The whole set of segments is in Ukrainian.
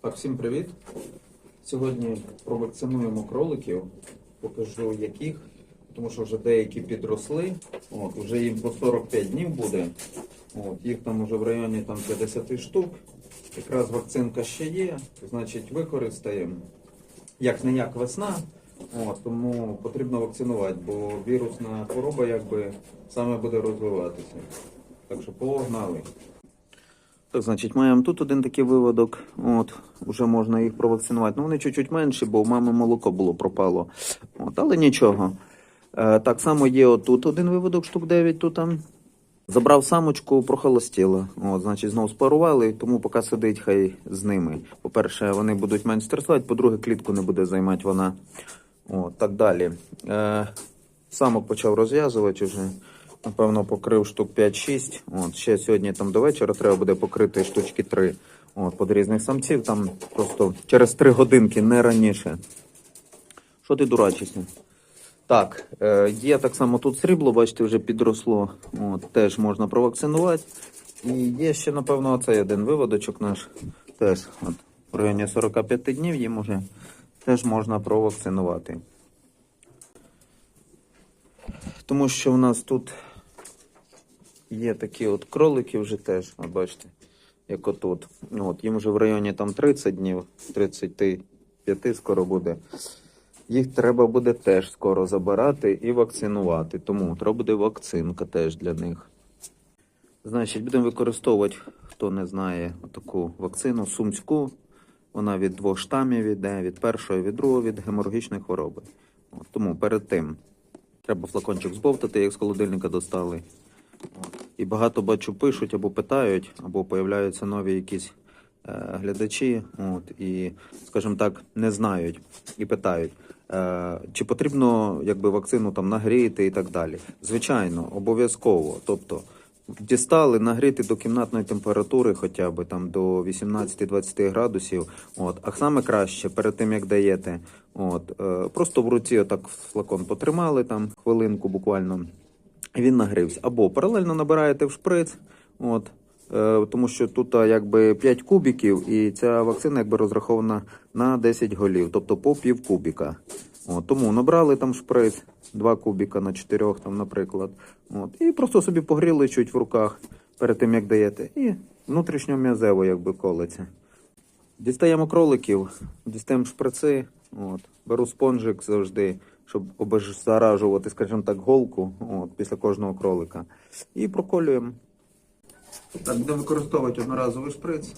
Так, всім привіт. Сьогодні провакцинуємо кроликів, покажу яких, тому що вже деякі підросли. От, вже їм по 45 днів буде. От, їх там вже в районі там, 50 штук. Якраз вакцинка ще є, значить використаємо. Як не як весна, от, тому потрібно вакцинувати, бо вірусна хвороба якби саме буде розвиватися. Так що погнали. Значить, маємо тут один такий виводок. От, вже можна їх провакцинувати. Ну, вони чуть-чуть менші, бо у мами молоко було пропало. От, але нічого. Е, так само є отут один виводок, штук 9 тут там. Забрав самочку, прохолостіло. От, значить, знову спарували, тому поки сидить хай з ними. По-перше, вони будуть менш стресувати, по-друге, клітку не буде займати вона. От, так далі. Е, самок почав розв'язувати вже. Напевно, покрив штук 5-6. От, ще сьогодні там до вечора треба буде покрити штучки 3. От, под різних самців, там просто через 3 годинки, не раніше. Що ти дурачишся? Так, е, є так само тут срібло, бачите, вже підросло. От, теж можна провакцинувати. І є ще, напевно, оцей один виводочок наш. Теж от, в районі 45 днів їм уже теж можна провакцинувати. Тому що в нас тут є такі от кролики вже теж, бачите, як отут. От, їм вже в районі там 30 днів, 35 скоро буде. Їх треба буде теж скоро забирати і вакцинувати. Тому треба буде вакцинка теж для них. Значить, будемо використовувати, хто не знає, таку вакцину сумську. Вона від двох штамів іде, від першого, від другого, від геморрагічної хвороби. От, тому перед тим треба флакончик збовтати, як з холодильника достали. І багато бачу пишуть або питають, або появляються нові якісь е, глядачі, от, і, скажімо так, не знають і питають, е, чи потрібно якби, вакцину там нагріти і так далі. Звичайно, обов'язково. Тобто дістали нагріти до кімнатної температури, хоча б там до 18-20 градусів. От, а саме краще перед тим як даєте, от, е, просто в руці отак флакон потримали там хвилинку буквально. Він нагрівся. Або паралельно набираєте в шприц, от, е, тому що тут якби 5 кубіків, і ця вакцина якби розрахована на 10 голів, тобто по пів кубіка. От, тому набрали там шприц, 2 кубіка на 4, там, наприклад. От, і просто собі погріли чуть в руках перед тим, як даєте. І внутрішньо м'язево якби колиться. Дістаємо кроликів, дістаємо шприци, от, беру спонжик завжди, щоб обеззаражувати, скажімо так, голку от, після кожного кролика. І проколюємо. Так, будемо використовувати одноразовий шприц.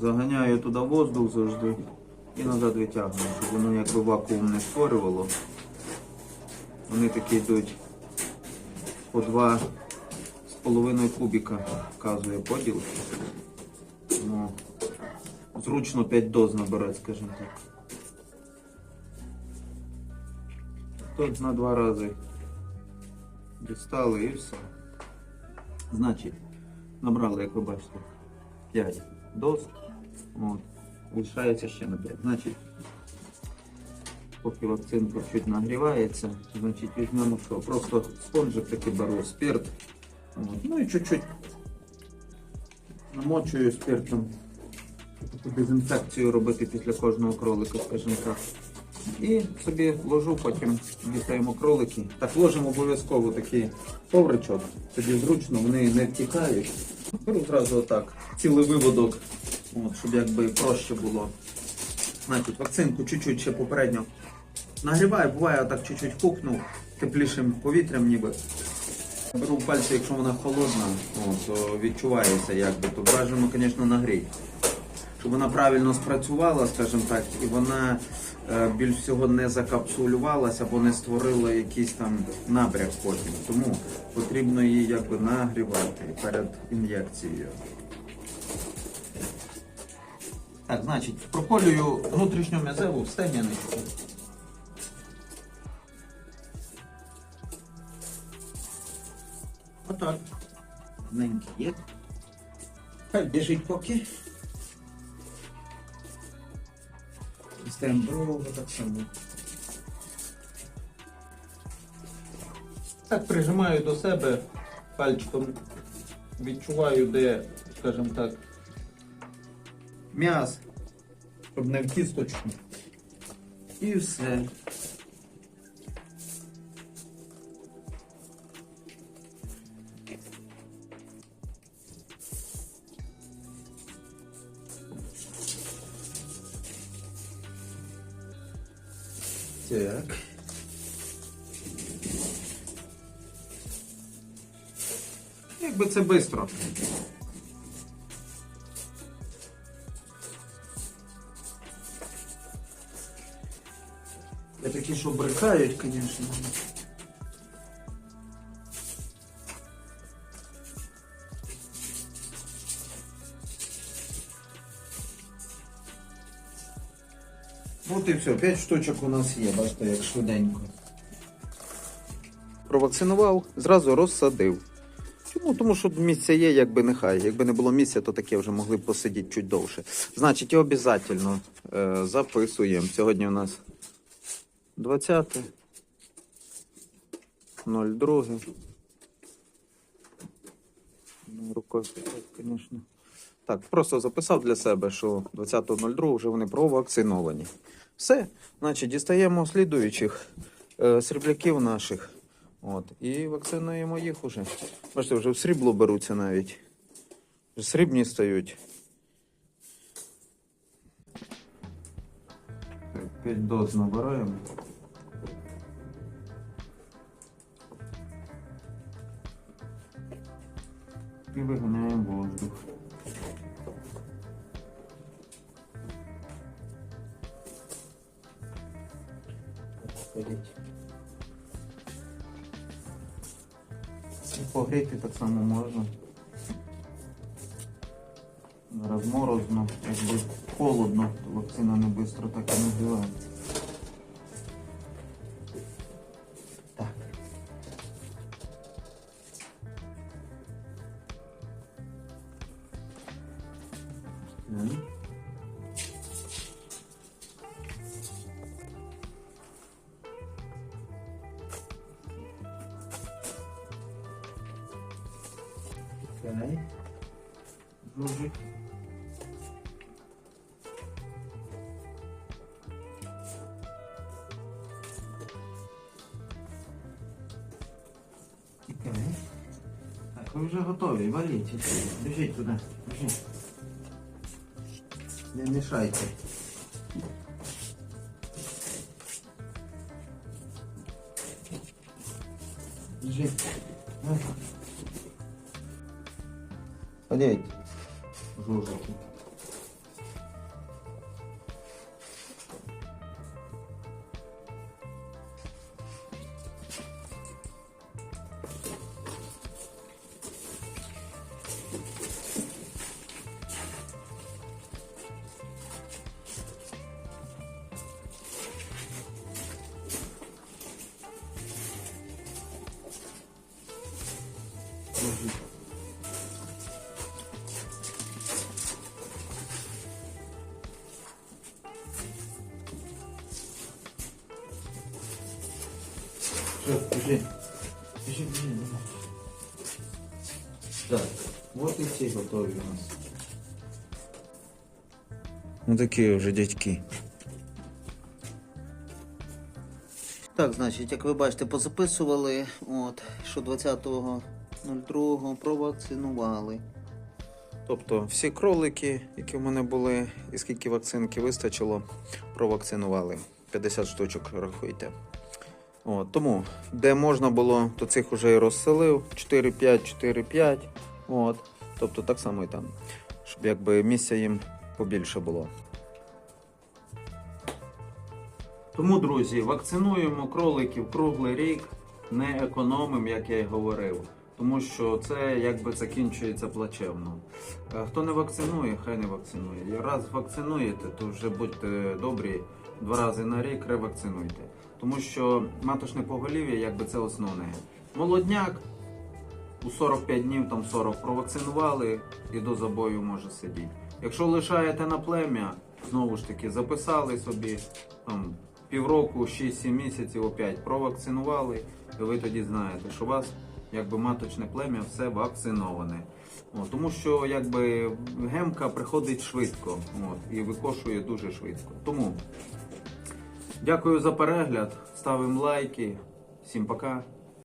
Заганяю туди воздух завжди і назад витягую, щоб воно якби вакуум не створювало. Вони такі йдуть по два з половиною кубіка, вказує поділ. Ну, зручно 5 доз набирати, скажімо так. Тут на два рази дістали і все. Значить, набрали, як ви бачите, 5 доз. От. Лишається ще на 5. Значить, поки вакцинка чуть нагрівається, значить візьмемо що? Просто спонжик такий беру, спирт. От. Ну і чуть-чуть намочую спиртом. Дезінфекцію робити після кожного кролика, скажімо так. І собі ложу, потім дістаємо кролики. Так ложимо обов'язково такий ковричок, тоді зручно, вони не втікають. Беру зразу отак, цілий виводок, от, щоб якби проще було. Значить, вакцинку чуть-чуть ще попередньо нагріваю, буває отак чуть-чуть пукнув теплішим повітрям ніби. Беру пальці, якщо вона холодна, о, то відчувається якби, то бажано, звісно, нагріти. Щоб вона правильно спрацювала, скажімо так, і вона більш всього не закапсулювалася або не створила якийсь там набряк потім. Тому потрібно її якби нагрівати перед ін'єкцією. Так, значить, проколюю внутрішню м'язеву в стем'яничку. Отак. Одненький є. Хай біжить поки. Другого так само. Так прижимаю до себе пальчиком, відчуваю, де, скажімо так, м'ясо, щоб не в кісточку. І все. Так. Якби це швидко. Я такі, що брехають, звісно. От і все, 5 штучок у нас є, бачите, як швиденько. Провакцинував, зразу розсадив. Чому? Тому що місця є, якби нехай. Якби не було місця, то таке вже могли б посидіти чуть довше. Значить, і обов'язково е, записуємо. Сьогодні у нас 20. 02. Ну, Рукою, звісно. Так, просто записав для себе, що 20.02 вже вони провакциновані. Все, значить, дістаємо слідуючих е, срібляків наших. От, і вакцинуємо їх уже. Бачите, вже в срібло беруться навіть. Срібні стають. Так, 5 доз набираємо. І виганяємо воздух. Ходіть. І Погріти так само можна. Зараз морозно, якби холодно, то вакцина не швидко так і називається. Жужик. Окей. Так, ви вже готові, валіть. Біжіть туди, біжіть. Не мішайте. Біжіть. Ага. Жужики. Все. Біжи, біжи. Так, от і всі готові у нас. Ну такі вже дядьки. Так, значить, як ви бачите, позаписували, от, що 20.02 провакцинували. Тобто всі кролики, які в мене були, і скільки вакцинки вистачило, провакцинували. 50 штучок рахуйте. От, тому, де можна було, то цих уже і розселив. 4-5, 4-5. От. Тобто так само і там. Щоб якби місця їм побільше було. Тому, друзі, вакцинуємо кроликів круглий рік, не економимо, як я й говорив. Тому що це якби закінчується плачевно. Е, Хто не вакцинує, хай не вакцинує. І Раз вакцинуєте, то вже будьте добрі, два рази на рік ревакцинуйте. Тому що маточне поголів'я, якби це основне. Молодняк у 45 днів, там 40 провакцинували і до забою може сидіти. Якщо лишаєте на плем'я, знову ж таки записали собі там півроку, 6-7 місяців опять провакцинували, і ви тоді знаєте, що у вас якби маточне плем'я все вакциноване. О, тому що якби гемка приходить швидко от, і викошує дуже швидко. Тому дякую за перегляд, ставимо лайки. Всім пока.